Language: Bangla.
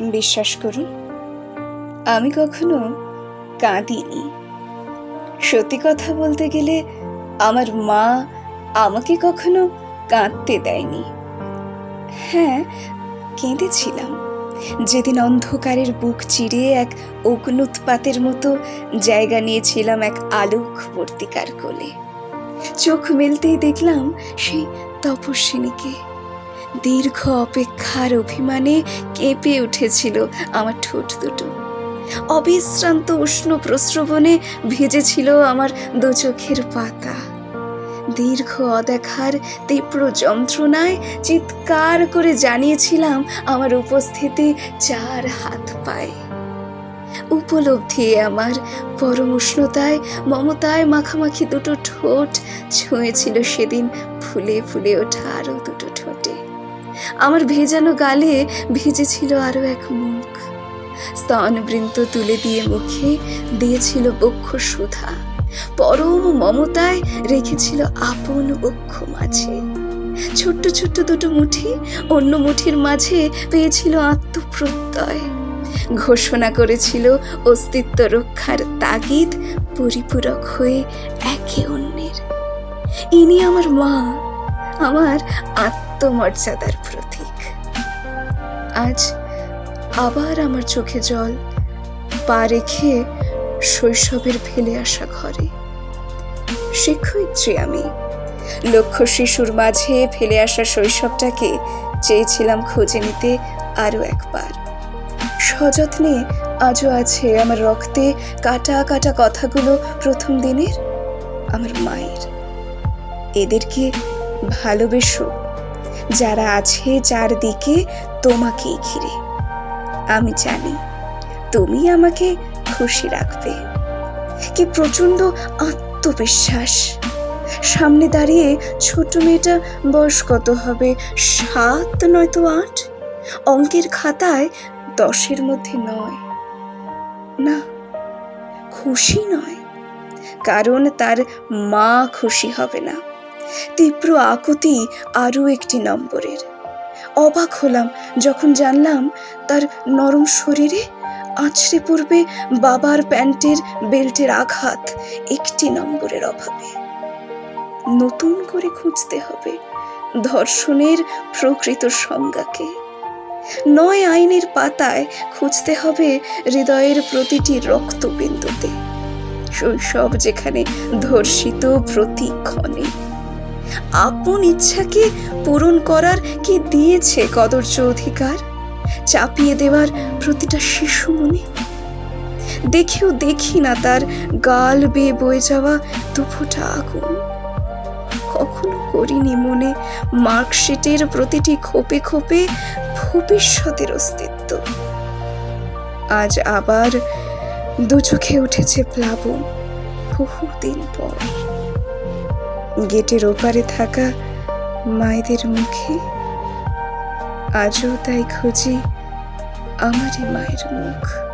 বিশ্বাস করুন, আমি কখনো কাঁদিনি। সত্যি কথা বলতে গেলে আমার মা আমাকে কখনো কাঁদতে দেয়নি। হ্যাঁ কেঁদেছিলাম। যেদিন অন্ধকারের বুক চিরে এক অগ্নুৎপাতের মতো জায়গা নিয়েছিলাম এক আলোক বর্তিকার কোলে। চোখ মেলতেই দেখলাম সেই তপস্বিনীকে। দীর্ঘ অপেক্ষার অভিমানে কেঁপে উঠেছিল আমার ঠোঁট দুটো। অবিশ্রান্ত উষ্ণ প্রস্রবণে ভেজেছিল আমার দু চোখের পাতা। দীর্ঘ অদেখার তীব্র যন্ত্রণায় চিৎকার করে জানিয়েছিলাম আমার উপস্থিতি চার হাত পায়। উপলব্ধি আমার পরম উষ্ণতায়, মমতায় মাখামাখি দুটো ঠোঁট ছুঁয়েছিল সেদিন ফুলে ফুলে ওঠা আরও দুটো ঠোঁটে। আমার ভেজানো গালে ভিজেছিল আরও এক মুখ। স্তনবৃন্ত তুলে দিয়ে মুখে দিয়েছিল বক্ষ সুধা। পরম মমতায় রেখেছিল আপন বক্ষ মাঝে। ছোট্ট ছোট্ট দুটো মুঠি অন্য মুঠির মাঝে পেয়েছিল আত্মপ্রত্যয়। ঘোষণা করেছিল অস্তিত্ব রক্ষার তাগিদ পরিপূরক হয়ে একে অন্যের। ইনি আমার মা, আমার আত্মমর্যাদার প্রতীক। আজ আবার আমার চোখে জল, পা রেখে শৈশবের ফেলে আসা ঘরে। শিক্ষয়িত্রী আমি। লক্ষ্য শিশুর মাঝে ফেলে আসা শৈশবটাকে চেয়েছিলাম খুঁজে নিতে আরও একবার। সযত্নে আজও আছে আমার রক্তে কাটা কাটা কথাগুলো প্রথম দিনের, আমার মায়ের। এদেরকে ভালোবেসো, যারা আছে চারদিকে তোমাকেই ঘিরে। আমি জানি তুমি আমাকে খুশি রাখবে। কি প্রচণ্ড আত্মবিশ্বাস। সামনে দাঁড়িয়ে ছোট মেয়েটা বয়স কত হবে? সাত নয়তো আট? অঙ্কের খাতায় দশের মধ্যে নয়। না, খুশি নয়, কারণ তার মা খুশি হবে না। তীব্র আকুতি আরও একটি নম্বরের। অবাক হলাম যখন জানলাম তার নরম শরীরে আছড়ে পড়বে বাবার প্যান্টের বেল্টের আঘাত, একটি নম্বরের অভাবে। নতুন করে খুঁজতে হবে ধর্ষণের প্রকৃত সংজ্ঞাকে। নয় আইনের পাতায় খুঁজতে হবে হৃদয়ের প্রতিটি রক্তবিন্দুতে। শৈশব যেখানে ধর্ষিত প্রতিক্ষণে। আপন ইচ্ছাকে পূরণ করার কি দিয়েছে কদর্য অধিকার? চাপিয়ে দেওয়ার প্রতিটা শিশু মনে। দেখেও দেখি না তার গাল বেয়ে বয়ে যাওয়া দুফোটা আগুন। কখনো করিনি মনে। মার্কশিটের প্রতিটি খোপে খোপে ভবিষ্যতের অস্তিত্ব। আজ আবার দু চোখে উঠেছে প্লাবন, বহুদিন পর। গেটের ওপারে থাকা মায়েদের মুখে আজও তাই খুঁজি আমারই মায়ের মুখ।